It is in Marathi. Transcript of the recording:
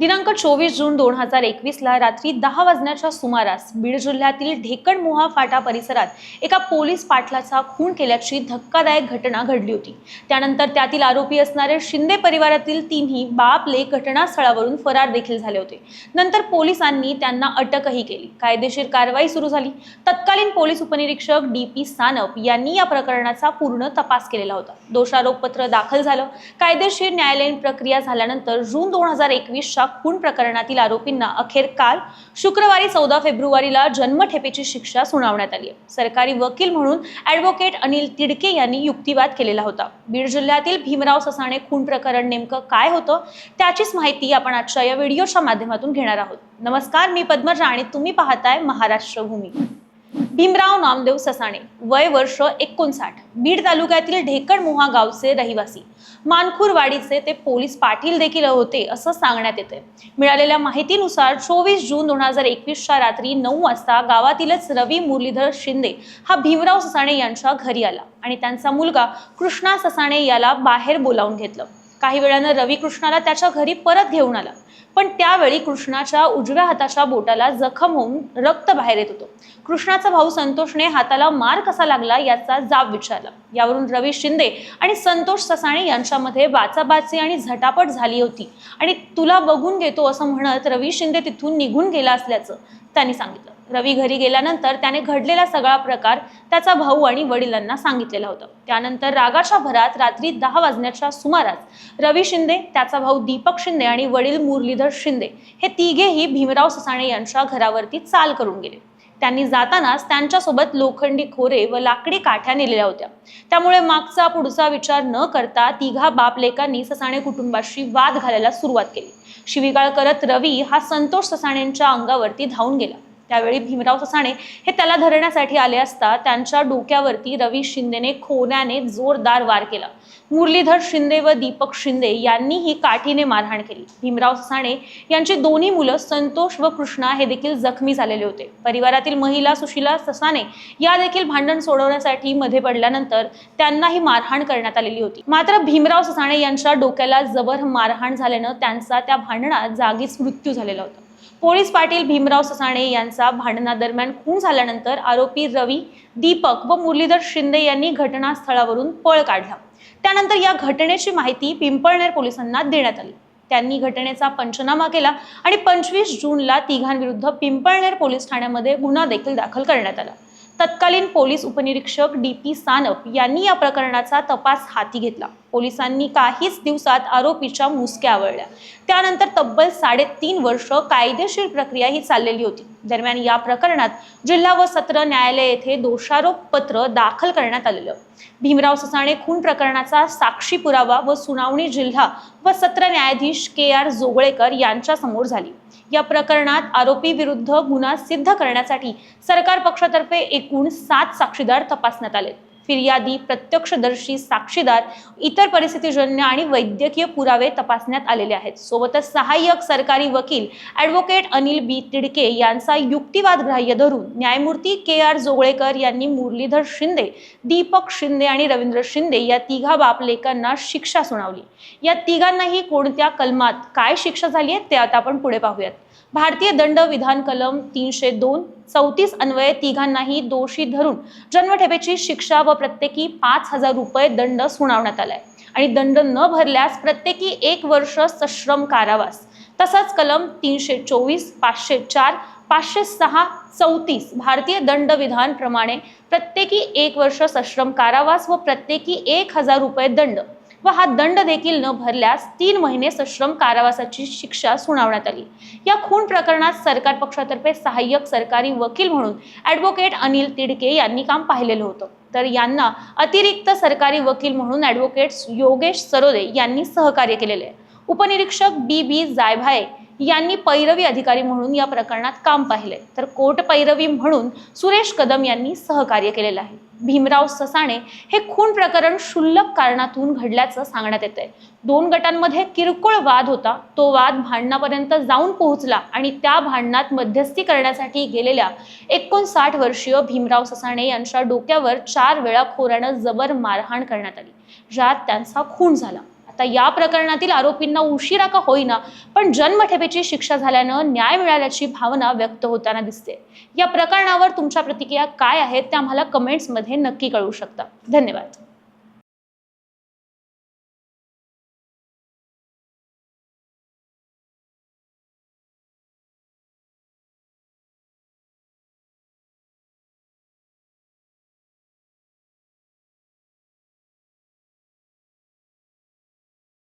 दिनांक चोवीस जून दोन हजार एकवीसला रात्री दहा वाजण्याच्या सुमारास बीड जिल्ह्यातील ढेकणमोहा फाटा परिसरात एका पोलीस पाटलाचा खून केल्याची धक्कादायक घटना घडली होती. त्यानंतर त्यातील आरोपी असणारे शिंदे परिवारातील तिन्ही बापले घटनास्थळावरून फरार देखील झाले होते. नंतर पोलिसांनी त्यांना अटकही केली. कायदेशीर कारवाई सुरू झाली. तत्कालीन पोलीस उपनिरीक्षक डी पी सानप यांनी या प्रकरणाचा पूर्ण तपास केलेला होता. दोषारोपपत्र दाखल झालं. कायदेशीर न्यायालयीन प्रक्रिया झाल्यानंतर जून दोन हजार एकवीसच्या खून प्रकरणातील आरोपींना अखेर काल शुक्रवारी चौदा फेब्रुवारीला जन्मठेपेची शिक्षा सुनावण्यात आली आहे. सरकारी वकील म्हणून ॲडव्होकेट अनिल तिडके यांनी युक्तिवाद केलेला होता. बीड जिल्ह्यातील भीमराव ससाणे खून प्रकरण नेमकं काय होतं त्याचीच माहिती आपण आजच्या या व्हिडिओच्या माध्यमातून घेणार आहोत. नमस्कार मी पद्मजा आणि तुम्ही पाहताय महाराष्ट्र भूमी. भीमराव नामदेव ससाणे वय वर्ष एकोणसाठ. बीड तालुक्यातील ढेकणमोहा गावचे रहिवासी. मानखुरवाडीचे ते पोलीस पाटील देखील होते असं सांगण्यात येते मिळालेल्या माहितीनुसार चोवीस जून दोन हजार एकवीसच्या रात्री नऊ वाजता गावातीलच रवी मुरलीधर शिंदे हा भीमराव ससाणे यांच्या घरी आला आणि त्यांचा मुलगा कृष्णा ससाणे याला बाहेर बोलावून घेतलं. काही वेळानं रवी कृष्णाला त्याच्या घरी परत घेऊन आला. पण त्यावेळी कृष्णाच्या उजव्या हाताच्या बोटाला जखम होऊन रक्त बाहेर येत होतं. कृष्णाचा भाऊ संतोषने हाताला मार कसा लागला याचा जाब विचारला. यावरून रवी शिंदे आणि संतोष ससाणे यांच्यामध्ये बाचाबाची आणि झटापट झाली होती. आणि तुला बघून घेतो असं म्हणत रवी शिंदे तिथून निघून गेला असल्याचं त्यांनी सांगितलं. रवी घरी गेल्यानंतर त्याने घडलेला सगळा प्रकार त्याचा भाऊ आणि वडिलांना सांगितलेला होता. त्यानंतर रागाच्या भरात रात्री दहा वाजण्याच्या सुमारास रवी शिंदे त्याचा भाऊ दीपक शिंदे आणि वडील मुरलीधर शिंदे हे तिघेही भीमराव ससाणे यांच्या घरावरती चाल करून गेले. त्यांनी जातानाच त्यांच्यासोबत लोखंडी खोरे व लाकडी काठ्या नेलेल्या होत्या. त्यामुळे मागचा पुढचा विचार न करता तिघा बापलेकांनी ससाणे कुटुंबाशी वाद घालायला सुरुवात केली. शिवीगाळ करत रवी हा संतोष ससाणेंच्या अंगावरती धावून गेला. त्यावेळी भीमराव ससाणे हे त्याला धरण्यासाठी आले असता त्यांच्या डोक्यावरती रवी शिंदेने खोन्याने जोरदार वार केला. मुरलीधर शिंदे व दीपक शिंदे यांनीही काठीने मारहाण केली. भीमराव ससाणे यांची दोन्ही मुलं संतोष व कृष्णा हे देखील जखमी झालेले होते. परिवारातील महिला सुशीला ससाणे या देखील भांडण सोडवण्यासाठी मध्ये पडल्यानंतर त्यांनाही मारहाण करण्यात आलेली होती. मात्र भीमराव ससाणे यांच्या डोक्याला जबर मारहाण झाल्यानं त्यांचा त्या भांडणात जागीच मृत्यू झालेला होता. पोलीस पाटील भीमराव ससाणे यांचा भांडणादरम्यान खून झाल्यानंतर आरोपी रवी दीपक व मुरलीधर शिंदे यांनी घटनास्थळावरून पळ काढला. त्यानंतर या घटनेची माहिती पिंपळनेर पोलिसांना देण्यात आली. त्यांनी घटनेचा पंचनामा केला आणि पंचवीस जूनला तिघांविरुद्ध पिंपळनेर पोलीस ठाण्यामध्ये गुन्हा देखील दाखल करण्यात आला. तत्कालीन पोलीस उपनिरीक्षक डी पी सानप यांनी या प्रकरणाचा तपास हाती घेतला. पोलिसांनी काहीच दिवसात आरोपीच्या मुसक्या आवळल्या. त्यानंतर तब्बल साडेतीन वर्ष कायदेशीर प्रक्रिया ही चाललेली होती. दरम्यान या प्रकरणात जिल्हा व सत्र न्यायालय येथे दोषारोप पत्र दाखल करण्यात आलेलं. भीमराव ससाणे खून प्रकरणाचा साक्षी पुरावा व सुनावणी जिल्हा व सत्र न्यायाधीश के आर जोगळेकर यांच्या समोर झाली. या प्रकरणात आरोपी विरुद्ध गुन्हा सिद्ध करण्यासाठी सरकार पक्षातर्फे एकूण सात साक्षीदार तपासण्यात आले फिर्यादी प्रत्यक्षदर्शी साक्षीदार इतर परिस्थितीजन्य आणि वैद्यकीय पुरावे तपासण्यात आलेले आहेत. सोबतच सहाय्यक सरकारी वकील ॲडव्होकेट अनिल बी. तिडके यांचा युक्तिवाद ग्राह्य धरून न्यायमूर्ती के आर जोगळेकर यांनी मुरलीधर शिंदे दीपक शिंदे आणि रवींद्र शिंदे या तिघा बापलेकांना शिक्षा सुनावली. या तिघांनाही कोणत्या कलमात काय शिक्षा झाली आहे ते आता आपण पुढे पाहूयात. भारतीय दंड विधान कलम तीनशे दोन चौतीस अन्वये तिघांनाही दोषी धरून जन्मठेपेची शिक्षा व प्रत्येकी पाच हजार रुपये दंड सुनावण्यात आलाय. आणि दंड न भरल्यास प्रत्येकी एक वर्ष सश्रम कारावास. तसंच कलम तीनशे चोवीस पाचशे चार पाचशे सहा चौतीस भारतीय दंड विधान प्रमाणे प्रत्येकी एक वर्ष सश्रम कारावास व प्रत्येकी एक हजार रुपये दंड. व हा दंड देखील न भरल्यास तीन महिने सश्रम कारावासाची शिक्षा सुनावण्यात आली. या खून प्रकरणात सरकार पक्षातर्फे सहाय्यक सरकारी वकील म्हणून ॲडव्होकेट अनिल तिडके यांनी काम पाहिलेलं होतं. तर यांना अतिरिक्त सरकारी वकील म्हणून ॲडव्होकेट योगेश सरोदे यांनी सहकार्य केलेले आहे. उपनिरीक्षक बी बी जायभाये यांनी पैरवी अधिकारी म्हणून या प्रकरणात काम पाहिले. तर कोट पैरवी म्हणून सुरेश कदम यांनी सहकार्य केलेलं आहे. भीमराव ससाणे हे खून प्रकरण क्षुल्लक कारणातून घडल्याचं सांगण्यात येत आहे दोन गटांमध्ये किरकोळ वाद होता. तो वाद भांडणापर्यंत जाऊन पोहोचला आणि त्या भांडणात मध्यस्थी करण्यासाठी गेलेल्या एकोणसाठ वर्षीय भीमराव ससाणे यांच्या डोक्यावर चार वेळा खोऱ्यानं जबर मारहाण करण्यात आली. ज्यात त्यांचा खून झाला. आता या प्रकरणातील आरोपींना उशिरा का होईना पण जन्मठेपेची शिक्षा झाल्यानं न्याय मिळाल्याची भावना व्यक्त होताना दिसते. या प्रकरणावर तुमच्या प्रतिक्रिया काय आहेत त्या आम्हाला कमेंट्समध्ये नक्की कळू शकता. धन्यवाद.